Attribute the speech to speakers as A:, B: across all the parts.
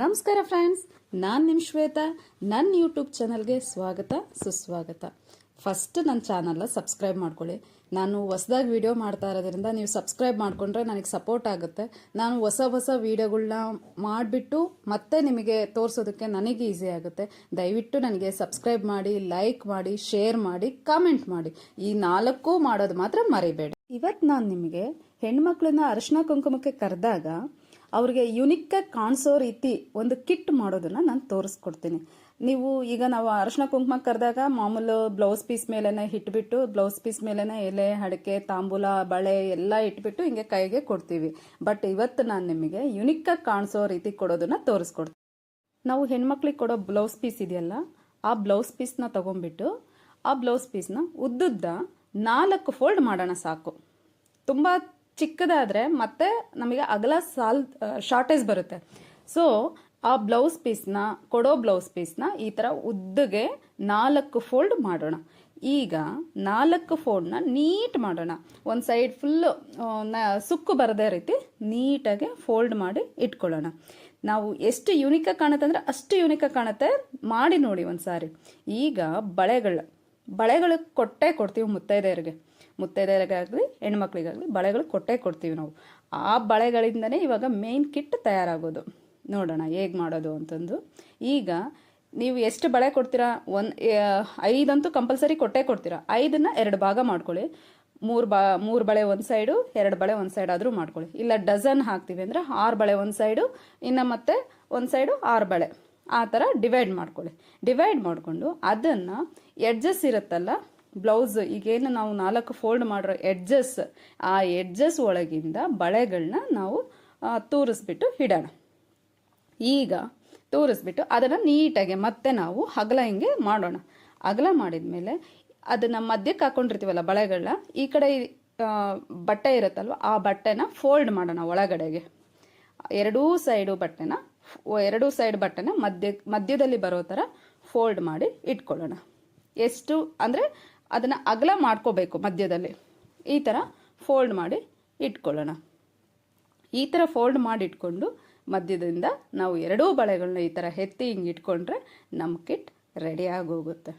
A: ನಮಸ್ಕಾರ ಫ್ರೆಂಡ್ಸ್, ನಾನು ನಿಮ್ಮ ಶ್ವೇತಾ. ನನ್ನ ಯೂಟ್ಯೂಬ್ ಚಾನಲ್ಗೆ ಸ್ವಾಗತ, ಸುಸ್ವಾಗತ. ಫಸ್ಟ್ ನನ್ನ ಚಾನಲ್ನ ಸಬ್ಸ್ಕ್ರೈಬ್ ಮಾಡ್ಕೊಳ್ಳಿ. ನಾನು ಹೊಸದಾಗಿ ವಿಡಿಯೋ ಮಾಡ್ತಾ ಇರೋದ್ರಿಂದ ನೀವು ಸಬ್ಸ್ಕ್ರೈಬ್ ಮಾಡಿಕೊಂಡ್ರೆ ನನಗೆ ಸಪೋರ್ಟ್ ಆಗುತ್ತೆ. ನಾನು ಹೊಸ ಹೊಸ ವಿಡಿಯೋಗಳನ್ನ ಮಾಡಿಬಿಟ್ಟು ಮತ್ತೆ ನಿಮಗೆ ತೋರಿಸೋದಕ್ಕೆ ನನಗೆ ಈಸಿ ಆಗುತ್ತೆ. ದಯವಿಟ್ಟು ನನಗೆ ಸಬ್ಸ್ಕ್ರೈಬ್ ಮಾಡಿ ಲೈಕ್ ಮಾಡಿ ಶೇರ್ ಮಾಡಿ ಕಾಮೆಂಟ್ ಮಾಡಿ. ಈ ನಾಲ್ಕು ಮಾಡೋದು ಮಾತ್ರ ಮರಿಬೇಡಿ. ಇವತ್ತು ನಾನು ನಿಮಗೆ ಹೆಣ್ಮಕ್ಳನ್ನ ಅರಶಿನ ಕುಂಕುಮಕ್ಕೆ ಕರೆದಾಗ ಅವ್ರಿಗೆ ಯುನಿಕ್ಕಾಗಿ ಕಾಣಿಸೋ ರೀತಿ ಒಂದು ಕಿಟ್ ಮಾಡೋದನ್ನ ನಾನು ತೋರಿಸ್ಕೊಡ್ತೀನಿ. ನೀವು ಈಗ ನಾವು ಅರಶಿನ ಕುಂಕುಮ ಕರೆದಾಗ ಮಾಮೂಲು ಬ್ಲೌಸ್ ಪೀಸ್ ಮೇಲೆನೆ ಇಟ್ಬಿಟ್ಟು ಬ್ಲೌಸ್ ಪೀಸ್ ಮೇಲೆನೆ ಎಲೆ, ಅಡಿಕೆ, ತಾಂಬೂಲ, ಬಳೆ ಎಲ್ಲ ಇಟ್ಬಿಟ್ಟು ಹಿಂಗೆ ಕೈಗೆ ಕೊಡ್ತೀವಿ. ಬಟ್ ಇವತ್ತು ನಾನು ನಿಮಗೆ ಯುನಿಕ್ಕಾಗಿ ಕಾಣಿಸೋ ರೀತಿ ಕೊಡೋದನ್ನ ತೋರಿಸ್ಕೊಡ್ತೀನಿ. ನಾವು ಹೆಣ್ಮಕ್ಳಿಗೆ ಕೊಡೋ ಬ್ಲೌಸ್ ಪೀಸ್ ಇದೆಯಲ್ಲ, ಆ ಬ್ಲೌಸ್ ಪೀಸ್ನ ತಗೊಂಡ್ಬಿಟ್ಟು, ಆ ಬ್ಲೌಸ್ ಪೀಸ್ನ ಉದ್ದುದ್ದ ನಾಲ್ಕು ಫೋಲ್ಡ್ ಮಾಡೋಣ ಸಾಕು. ತುಂಬ ಚಿಕ್ಕದಾದರೆ ಮತ್ತೆ ನಮಗೆ ಅಗಲ ಸಾಲ್ ಶಾರ್ಟೇಜ್ ಬರುತ್ತೆ. ಸೊ ಆ ಬ್ಲೌಸ್ ಪೀಸ್ನ ಕೊಡೋ ಬ್ಲೌಸ್ ಪೀಸ್ನ ಈ ಥರ ಉದ್ದಗೆ ನಾಲ್ಕು ಫೋಲ್ಡ್ ಮಾಡೋಣ. ಈಗ ನಾಲ್ಕು ಫೋಲ್ಡ್ನ ನೀಟ್ ಮಾಡೋಣ. ಒಂದು ಸೈಡ್ ಫುಲ್ಲು ಸುಕ್ಕು ಬರದೇ ರೀತಿ ನೀಟಾಗಿ ಫೋಲ್ಡ್ ಮಾಡಿ ಇಟ್ಕೊಳ್ಳೋಣ. ನಾವು ಎಷ್ಟು ಯೂನಿಕಾಗಿ ಕಾಣುತ್ತೆ ಅಂದರೆ ಅಷ್ಟು ಯೂನಿಕಾಗಿ ಕಾಣುತ್ತೆ. ಮಾಡಿ ನೋಡಿ ಒಂದು ಸಾರಿ ಈಗ ಬಳೆಗಳು ಬಳೆಗಳು ಕೊಟ್ಟೆ ಕೊಡ್ತೀವಿ ಮುತ್ತೈದೆಯರಿಗೆ. ಮುತ್ತೈದೆಯರಿಗಾಗಲಿ, ಹೆಣ್ಮಕ್ಳಿಗಾಗಲಿ ಬಳೆಗಳು ಕೊಟ್ಟೇ ಕೊಡ್ತೀವಿ ನಾವು. ಆ ಬಳೆಗಳಿಂದನೇ ಇವಾಗ ಮೇನ್ ಕಿಟ್ ತಯಾರಾಗೋದು. ನೋಡೋಣ ಹೇಗೆ ಮಾಡೋದು ಅಂತಂದು. ಈಗ ನೀವು ಎಷ್ಟು ಬಳೆ ಕೊಡ್ತೀರಾ? ಒಂದು ಐದಂತೂ ಕಂಪಲ್ಸರಿ ಕೊಟ್ಟೇ ಕೊಡ್ತೀರಾ. ಐದನ್ನು ಎರಡು ಭಾಗ ಮಾಡ್ಕೊಳ್ಳಿ. ಮೂರು ಬಾ, ಮೂರು ಬಳೆ ಒಂದು ಸೈಡು ಎರಡು ಬಳೆ ಒಂದು ಸೈಡ್ ಆದರೂ ಮಾಡ್ಕೊಳ್ಳಿ. ಇಲ್ಲ ಡಜನ್ ಹಾಕ್ತೀವಿ ಅಂದರೆ ಆರು ಬಳೆ ಒಂದು ಸೈಡು ಇನ್ನು ಮತ್ತೆ ಒಂದು ಸೈಡು ಆರು ಬಳೆ. ಆ ಥರ ಡಿವೈಡ್ ಮಾಡ್ಕೊಳ್ಳಿ. ಡಿವೈಡ್ ಮಾಡಿಕೊಂಡು ಅದನ್ನು ಎಡ್ಜಸ್ ಇರುತ್ತಲ್ಲ ಬ್ಲೌಸ್ ಈಗೇನು ನಾವು ನಾಲ್ಕು ಫೋಲ್ಡ್ ಮಾಡಿರೋ ಎಡ್ಜಸ್ ಆ ಎಡ್ಜಸ್ ಒಳಗಿಂದ ಬಳೆಗಳನ್ನ ನಾವು ತೋರಿಸ್ಬಿಟ್ಟು ಇಡೋಣ. ಈಗ ತೋರಿಸ್ಬಿಟ್ಟು ಅದನ್ನು ನೀಟಾಗಿ ಮತ್ತೆ ನಾವು ಹಗಲ ಹಿಂಗೆ ಮಾಡೋಣ. ಅಗಲ ಮಾಡಿದ ಮೇಲೆ ಅದನ್ನು ಮಧ್ಯಕ್ಕೆ ಹಾಕೊಂಡಿರ್ತೀವಲ್ಲ ಬಳೆಗಳನ್ನ ಈ ಕಡೆ ಬಟ್ಟೆ ಇರುತ್ತಲ್ವ, ಆ ಬಟ್ಟೆನ ಫೋಲ್ಡ್ ಮಾಡೋಣ ಒಳಗಡೆಗೆ. ಎರಡೂ ಸೈಡು ಬಟ್ಟೆನ, ಎರಡೂ ಸೈಡ್ ಬಟ್ಟೆನ ಮಧ್ಯ ಮಧ್ಯದಲ್ಲಿ ಬರೋ ಥರ ಫೋಲ್ಡ್ ಮಾಡಿ ಇಟ್ಕೊಳ್ಳೋಣ. ಎಷ್ಟು ಅಂದರೆ ಅದನ್ನು ಅಗಲ ಮಾಡ್ಕೋಬೇಕು ಮಧ್ಯದಲ್ಲಿ. ಈ ಥರ ಫೋಲ್ಡ್ ಮಾಡಿ ಇಟ್ಕೊಳ್ಳೋಣ. ಈ ಥರ ಫೋಲ್ಡ್ ಮಾಡಿ ಇಟ್ಕೊಂಡು ಮಧ್ಯದಿಂದ ನಾವು ಎರಡೂ ಬಳೆಗಳನ್ನ ಈ ಥರ ಎತ್ತಿ ಹಿಂಗೆ ಇಟ್ಕೊಂಡ್ರೆ ನಮ್ಮ ಕಿಟ್ ರೆಡಿ ಆಗೋಗುತ್ತೆ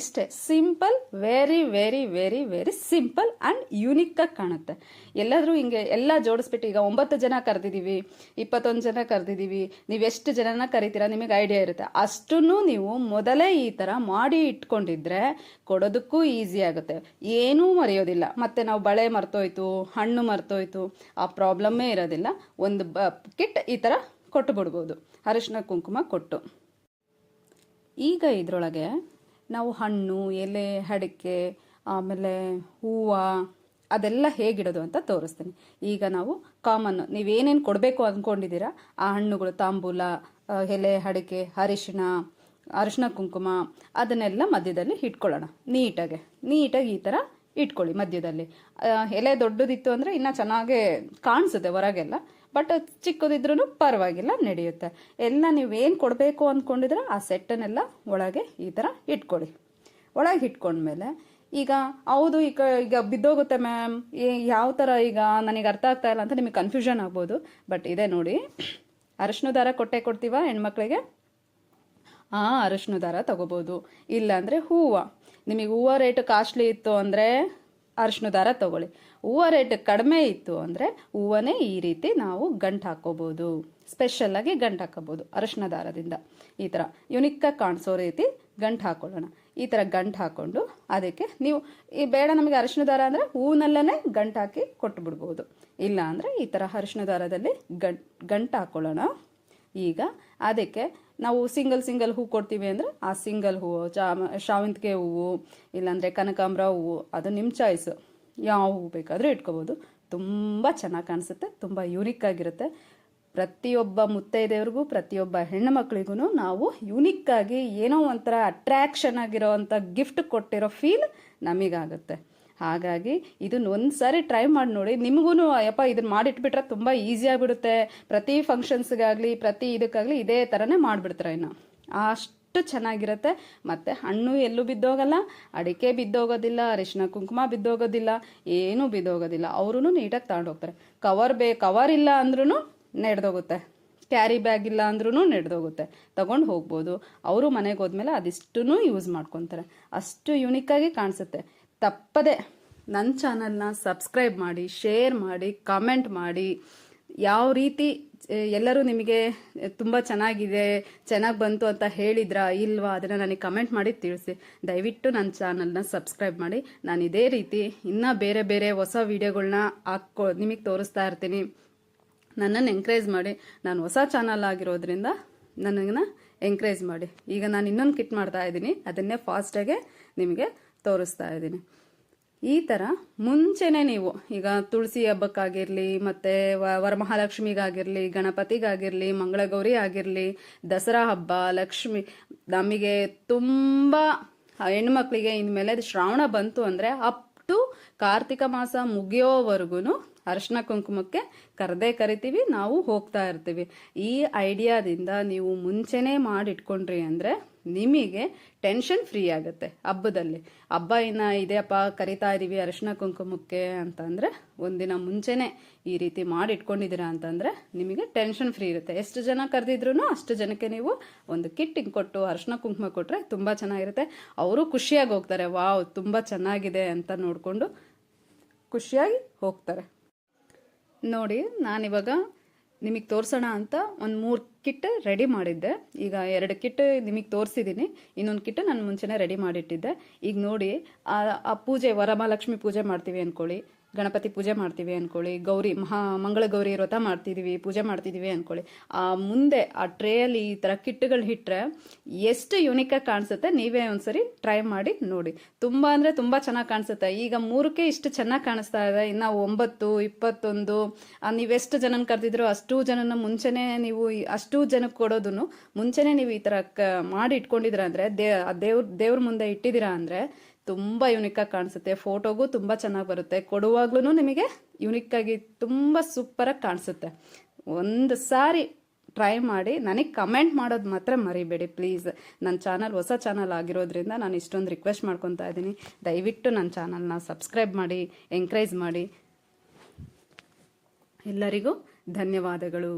A: ಇಷ್ಟೇ. Simple very very very very simple and ಯೂನಿಕ್ಕಾಗಿ ಕಾಣುತ್ತೆ. ಎಲ್ಲಾದರೂ ಹಿಂಗೆ ಎಲ್ಲ ಜೋಡಿಸ್ಬಿಟ್ಟು ಈಗ ಒಂಬತ್ತು ಜನ ಕರೆದಿದ್ದೀವಿ ಇಪ್ಪತ್ತೊಂದು ಜನ ಕರೆದಿದ್ದೀವಿ ನೀವು ಎಷ್ಟು ಜನನ ಕರಿತೀರಾ ನಿಮಗೆ ಐಡಿಯಾ ಇರುತ್ತೆ. ಅಷ್ಟನ್ನು ನೀವು ಮೊದಲೇ ಈ ಥರ ಮಾಡಿ ಇಟ್ಕೊಂಡಿದ್ರೆ ಕೊಡೋದಕ್ಕೂ ಈಸಿ ಆಗುತ್ತೆ. ಏನೂ ಮರೆಯೋದಿಲ್ಲ. ಮತ್ತು ನಾವು ಬಳೆ ಮರ್ತೋಯ್ತು, ಹಣ್ಣು ಮರ್ತೋಯ್ತು, ಆ ಪ್ರಾಬ್ಲಮ್ಮೇ ಇರೋದಿಲ್ಲ. ಒಂದು ಬ ಕಿಟ್ ಈ ಥರ ಕೊಟ್ಟು ಬಿಡ್ಬೋದು ಅರಿಶಿನ ಕುಂಕುಮ ಕೊಟ್ಟು. ಈಗ ಇದರೊಳಗೆ ನಾವು ಹಣ್ಣು, ಎಲೆ, ಅಡಿಕೆ, ಆಮೇಲೆ ಹೂವು, ಅದೆಲ್ಲ ಹೇಗಿಡೋದು ಅಂತ ತೋರಿಸ್ತೀನಿ. ಈಗ ನಾವು ಕಾಮನ್ ನೀವೇನೇನು ಕೊಡಬೇಕು ಅಂದ್ಕೊಂಡಿದ್ದೀರಾ ಆ ಹಣ್ಣುಗಳು, ತಾಂಬೂಲ ಎಲೆ, ಅಡಿಕೆ, ಅರಿಶಿಣ ಅರಿಶಿನ ಕುಂಕುಮ, ಅದನ್ನೆಲ್ಲ ಮಧ್ಯದಲ್ಲಿ ಇಟ್ಕೊಳ್ಳೋಣ. ನೀಟಾಗಿ. ನೀಟಾಗಿ ಈ ಥರ ಇಟ್ಕೊಳ್ಳಿ ಮಧ್ಯದಲ್ಲಿ. ಎಲೆ ದೊಡ್ಡದಿತ್ತು ಅಂದರೆ ಇನ್ನೂ ಚೆನ್ನಾಗೇ ಕಾಣಿಸುತ್ತೆ ಹೊರಗೆಲ್ಲ. ಬಟ್ ಚಿಕ್ಕದಿದ್ರೂ ಪರವಾಗಿಲ್ಲ, ನಡೆಯುತ್ತೆ. ಎಲ್ಲ ನೀವೇನು ಕೊಡಬೇಕು ಅಂದ್ಕೊಂಡಿದ್ರೆ ಆ ಸೆಟ್ಟನ್ನೆಲ್ಲ ಒಳಗೆ ಈ ಥರ ಇಟ್ಕೊಳ್ಳಿ. ಒಳಗೆ ಇಟ್ಕೊಂಡ್ಮೇಲೆ ಈಗ ಹೌದು, ಈಗ ಈಗ ಬಿದ್ದೋಗುತ್ತೆ ಮ್ಯಾಮ್. ಯಾವ ಥರ ಈಗ ನನಗೆ ಅರ್ಥ ಆಗ್ತಾ ಇಲ್ಲ ಅಂತ ನಿಮಗೆ ಕನ್ಫ್ಯೂಷನ್ ಆಗ್ಬೋದು. ಬಟ್ ಇದೆ ನೋಡಿ, ಅರಶಿನ ದಾರ ಕೊಟ್ಟೆ ಕೊಡ್ತೀವ ಹೆಣ್ಮಕ್ಳಿಗೆ? ಆ, ಅರಶಿನ ದಾರ ತಗೋಬೋದು. ಇಲ್ಲಾಂದರೆ ಹೂವು. ನಿಮಗೆ ಹೂವು ರೇಟ್ ಕಾಸ್ಟ್ಲಿ ಇತ್ತು ಅಂದರೆ ಅರಶಿನ ದಾರ ತಗೊಳ್ಳಿ. ಹೂವು ರೇಟ್ ಕಡಿಮೆ ಇತ್ತು ಅಂದರೆ ಹೂವನೇ ಈ ರೀತಿ ನಾವು ಗಂಟು ಹಾಕೋಬೋದು. ಸ್ಪೆಷಲ್ಲಾಗಿ ಗಂಟು ಹಾಕೋಬೋದು ಅರಶಿನ ದಾರದಿಂದ. ಈ ಥರ ಯುನಿಕ್ಕಾಗಿ ಕಾಣಿಸೋ ರೀತಿ ಗಂಟು ಹಾಕೊಳ್ಳೋಣ. ಈ ಥರ ಗಂಟು ಹಾಕ್ಕೊಂಡು ಅದಕ್ಕೆ ನೀವು ಈ ಬೇಡ ನಮಗೆ ಅರಿಶಿನ ದಾರ ಅಂದರೆ ಹೂವಿನಲ್ಲೇ ಗಂಟು ಹಾಕಿ ಕೊಟ್ಟು ಬಿಡ್ಬೋದು ಇಲ್ಲ ಅಂದರೆ ಈ ಥರ ಅರಿಶಿನ ದಾರದಲ್ಲಿ ಗಂಟು ಗಂಟು ಹಾಕ್ಕೊಳ್ಳೋಣ ಈಗ ಅದಕ್ಕೆ ನಾವು ಸಿಂಗಲ್ ಸಿಂಗಲ್ ಹೂ ಕೊಡ್ತೀವಿ ಅಂದರೆ ಆ ಸಿಂಗಲ್ ಹೂವು ಚಾ ಶಾವಂತಿಗೆ ಹೂವು, ಇಲ್ಲಾಂದರೆ ಕನಕಾಂಬ್ರ ಹೂವು, ಅದು ನಿಮ್ಮ ಚಾಯ್ಸು ಯಾವ ಬೇಕಾದರೂ ಇಟ್ಕೋಬೋದು. ತುಂಬ ಚೆನ್ನಾಗಿ ಕಾಣಿಸುತ್ತೆ, ತುಂಬ ಯೂನಿಕ್ ಆಗಿರುತ್ತೆ. ಪ್ರತಿಯೊಬ್ಬ ಮುತ್ತೈದೆಯವ್ರಿಗೂ, ಪ್ರತಿಯೊಬ್ಬ ಹೆಣ್ಣು ಮಕ್ಕಳಿಗೂ ನಾವು ಯೂನಿಕ್ಕಾಗಿ ಏನೋ ಒಂಥರ ಅಟ್ರ್ಯಾಕ್ಷನ್ ಆಗಿರೋವಂಥ ಗಿಫ್ಟ್ ಕೊಟ್ಟಿರೋ ಫೀಲ್ ನಮಗಾಗುತ್ತೆ. ಹಾಗಾಗಿ ಇದನ್ನ ಒಂದು ಸಾರಿ ಟ್ರೈ ಮಾಡಿ ನೋಡಿ. ನಿಮಗೂ ಅಯ್ಯಪ್ಪ ಇದನ್ನ ಮಾಡಿಟ್ಬಿಟ್ರೆ ತುಂಬ ಈಸಿ ಆಗಿಬಿಡುತ್ತೆ. ಪ್ರತಿ ಫಂಕ್ಷನ್ಸ್ಗಾಗಲಿ ಪ್ರತಿ ಇದಕ್ಕಾಗಲಿ ಇದೇ ಥರನೇ ಮಾಡಿಬಿಡ್ತಾರೆ ಇನ್ನು? ಅಷ್ಟು ಚೆನ್ನಾಗಿರುತ್ತೆ. ಮತ್ತು ಹಣ್ಣು ಎಲ್ಲೂ ಬಿದ್ದೋಗಲ್ಲ, ಅಡಿಕೆ ಬಿದ್ದೋಗೋದಿಲ್ಲ, ಅರಿಶಿನ ಕುಂಕುಮ ಬಿದ್ದೋಗೋದಿಲ್ಲ, ಏನೂ ಬಿದ್ದೋಗೋದಿಲ್ಲ. ಅವರೂ ನೀಟಾಗಿ ತಗೊಂಡೋಗ್ತಾರೆ ಕವರ್ ಬೇ, ಕವರ್ ಇಲ್ಲ ಅಂದ್ರೂ ನಡೆದೋಗುತ್ತೆ. ಕ್ಯಾರಿ ಬ್ಯಾಗ್ ಇಲ್ಲ ಅಂದ್ರೂ ನಡೆದೋಗುತ್ತೆ. ತಗೊಂಡು ಹೋಗ್ಬೋದು. ಅವರು ಮನೆಗೆ ಹೋದ್ಮೇಲೆ ಅದಿಷ್ಟೂ ಯೂಸ್ ಮಾಡ್ಕೊತಾರೆ. ಅಷ್ಟು ಯುನಿಕ್ಕಾಗಿ ಕಾಣಿಸುತ್ತೆ. ತಪ್ಪದೆ ನನ್ನ ಚಾನಲ್ನ ಸಬ್ಸ್ಕ್ರೈಬ್ ಮಾಡಿ, ಶೇರ್ ಮಾಡಿ, ಕಮೆಂಟ್ ಮಾಡಿ. ಯಾವ ರೀತಿ ಎಲ್ಲರೂ ನಿಮಗೆ ತುಂಬ ಚೆನ್ನಾಗಿದೆ, ಚೆನ್ನಾಗಿ ಬಂತು ಅಂತ ಹೇಳಿದ್ರಾ ಇಲ್ವಾ ಅದನ್ನು ನನಗೆ ಕಮೆಂಟ್ ಮಾಡಿ ತಿಳಿಸಿ. ದಯವಿಟ್ಟು ನನ್ನ ಚಾನಲ್ನ ಸಬ್ಸ್ಕ್ರೈಬ್ ಮಾಡಿ. ನಾನು ಇದೇ ರೀತಿ ಇನ್ನೂ ಬೇರೆ ಬೇರೆ ಹೊಸ ವೀಡಿಯೋಗಳನ್ನ ಹಾಕೋ, ನಿಮಗೆ ತೋರಿಸ್ತಾ ಇರ್ತೀನಿ. ನನ್ನನ್ನು ಎಂಕರೇಜ್ ಮಾಡಿ. ನಾನು ಹೊಸ ಚಾನಲ್ ಆಗಿರೋದ್ರಿಂದ ನನಗನ್ನ ಎಂಕರೇಜ್ ಮಾಡಿ. ಈಗ ನಾನು ಇನ್ನೊಂದು ಕಿಟ್ ಮಾಡ್ತಾ ಇದ್ದೀನಿ. ಅದನ್ನೇ ಫಾಸ್ಟಾಗೆ ನಿಮಗೆ ತೋರಿಸ್ತಾ ಇದ್ದೀನಿ. ಈ ಥರ ಮುಂಚೆನೇ ನೀವು, ಈಗ ತುಳಸಿ ಹಬ್ಬಕ್ಕಾಗಿರಲಿ, ಮತ್ತು ವರಮಹಾಲಕ್ಷ್ಮಿಗಾಗಿರಲಿ, ಗಣಪತಿಗಾಗಿರಲಿ, ಮಂಗಳಗೌರಿ ಆಗಿರಲಿ, ದಸರಾ ಹಬ್ಬ, ಲಕ್ಷ್ಮಿ, ನಮಗೆ ತುಂಬ ಹೆಣ್ಮಕ್ಳಿಗೆ ಇನ್ಮೇಲೆ ಶ್ರಾವಣ ಬಂತು ಅಂದರೆ ಅಪ್ ಟು ಕಾರ್ತಿಕ ಮಾಸ ಮುಗಿಯೋವರೆಗೂ ಅರಿಶಿನ ಕುಂಕುಮಕ್ಕೆ ಕರೆದೇ ಕರಿತೀವಿ, ನಾವು ಹೋಗ್ತಾ ಇರ್ತೀವಿ. ಈ ಐಡಿಯಾದಿಂದ ನೀವು ಮುಂಚೆನೇ ಮಾಡಿಟ್ಕೊಂಡ್ರಿ ಅಂದರೆ ನಿಮಗೆ ಟೆನ್ಷನ್ ಫ್ರೀ ಆಗುತ್ತೆ ಹಬ್ಬದಲ್ಲಿ. ಹಬ್ಬ ಇನ್ನು ಇದೆಯಪ್ಪ, ಕರಿತಾ ಇದ್ದೀವಿ ಅರಿಶಿನ ಕುಂಕುಮಕ್ಕೆ ಅಂತಂದರೆ ಒಂದಿನ ಮುಂಚೆನೇ ಈ ರೀತಿ ಮಾಡಿಟ್ಕೊಂಡಿದ್ದೀರಾ ಅಂತಂದರೆ ನಿಮಗೆ ಟೆನ್ಷನ್ ಫ್ರೀ ಇರುತ್ತೆ. ಎಷ್ಟು ಜನ ಕರೆದಿದ್ರು ಅಷ್ಟು ಜನಕ್ಕೆ ನೀವು ಒಂದು ಕಿಟ್ಟಿಂಗ್ ಕೊಟ್ಟು ಅರಿಶಿನ ಕುಂಕುಮ ಕೊಟ್ಟರೆ ತುಂಬ ಚೆನ್ನಾಗಿರುತ್ತೆ. ಅವರು ಖುಷಿಯಾಗಿ ಹೋಗ್ತಾರೆ, ವಾವ್, ತುಂಬ ಚೆನ್ನಾಗಿದೆ ಅಂತ ನೋಡಿಕೊಂಡು ಖುಷಿಯಾಗಿ ಹೋಗ್ತಾರೆ. ನೋಡಿ, ನಾನಿವಾಗ ನಿಮಗೆ ತೋರಿಸೋಣ ಅಂತ ಒಂದು ಮೂರು ಕಿಟ್ ರೆಡಿ ಮಾಡಿದ್ದೆ. ಈಗ ಎರಡು ಕಿಟ್ ನಿಮಗೆ ತೋರಿಸಿದ್ದೀನಿ ಇನ್ನೊಂದು ಕಿಟ್ ನಾನು ಮುಂಚೆನೇ ರೆಡಿ ಮಾಡಿಟ್ಟಿದ್ದೆ. ಈಗ ನೋಡಿ, ಆ ಪೂಜೆ, ವರಮಹಾಲಕ್ಷ್ಮಿ ಪೂಜೆ ಮಾಡ್ತೀವಿ ಅಂದ್ಕೊಳ್ಳಿ ಗಣಪತಿ ಪೂಜೆ ಮಾಡ್ತೀವಿ ಅಂದ್ಕೊಳ್ಳಿ ಗೌರಿ, ಮಹಾ ಮಂಗಳ ಗೌರಿ ವ್ರತ ಮಾಡ್ತಿದ್ದೀವಿ ಪೂಜೆ ಮಾಡ್ತಿದ್ದೀವಿ ಅಂದ್ಕೊಳ್ಳಿ ಆ ಮುಂದೆ ಆ ಟ್ರೇಯಲ್ಲಿ ಈ ಥರ ಕಿಟ್ಟುಗಳು ಇಟ್ಟರೆ ಎಷ್ಟು ಯುನಿಕಾಗಿ ಕಾಣಿಸುತ್ತೆ ನೀವೇ ಒಂದ್ಸರಿ ಟ್ರೈ ಮಾಡಿ ನೋಡಿ. ತುಂಬ ಅಂದರೆ ತುಂಬ ಚೆನ್ನಾಗಿ ಕಾಣಿಸುತ್ತೆ. ಈಗ ಮೂರಕ್ಕೆ ಇಷ್ಟು ಚೆನ್ನಾಗಿ ಕಾಣಿಸ್ತಾ ಇದೆ. ಇನ್ನು ಒಂಬತ್ತು, ಇಪ್ಪತ್ತೊಂದು ನೀವೆಷ್ಟು ಜನನ ಕರೆದಿದ್ರು ಅಷ್ಟು ಜನನ ಮುಂಚೆನೇ ನೀವು ಅಷ್ಟು ಜನಕ್ಕೆ ಕೊಡೋದನ್ನು ಮುಂಚೆನೇ ನೀವು ಈ ಥರ ಕ ಮಾಡಿ ಇಟ್ಕೊಂಡಿದ್ದೀರಾ ಅಂದರೆ ದೇವ್ರ ದೇವ್ರ ಮುಂದೆ ಇಟ್ಟಿದ್ದೀರಾ ಅಂದರೆ ತುಂಬ ಯುನಿಕ್ಕಾಗಿ ಕಾಣಿಸುತ್ತೆ. ಫೋಟೋಗೂ ತುಂಬ ಚೆನ್ನಾಗಿ ಬರುತ್ತೆ. ಕೊಡುವಾಗ್ಲೂ ನಿಮಗೆ ಯುನಿಕ್ಕಾಗಿ ತುಂಬ ಸೂಪರಾಗಿ ಕಾಣಿಸುತ್ತೆ. ಒಂದು ಸಾರಿ ಟ್ರೈ ಮಾಡಿ, ನನಗೆ ಕಮೆಂಟ್ ಮಾಡೋದು ಮಾತ್ರ ಮರಿಬೇಡಿ ಪ್ಲೀಸ್ ನನ್ನ ಚಾನಲ್ ಹೊಸ ಚಾನಲ್ ಆಗಿರೋದ್ರಿಂದ ನಾನು ಇಷ್ಟೊಂದು ರಿಕ್ವೆಸ್ಟ್ ಮಾಡ್ಕೊತಾ ಇದ್ದೀನಿ. ದಯವಿಟ್ಟು ನನ್ನ ಚಾನಲ್ನ ಸಬ್ಸ್ಕ್ರೈಬ್ ಮಾಡಿ ಎಂಕರೇಜ್ ಮಾಡಿ. ಎಲ್ಲರಿಗೂ ಧನ್ಯವಾದಗಳು.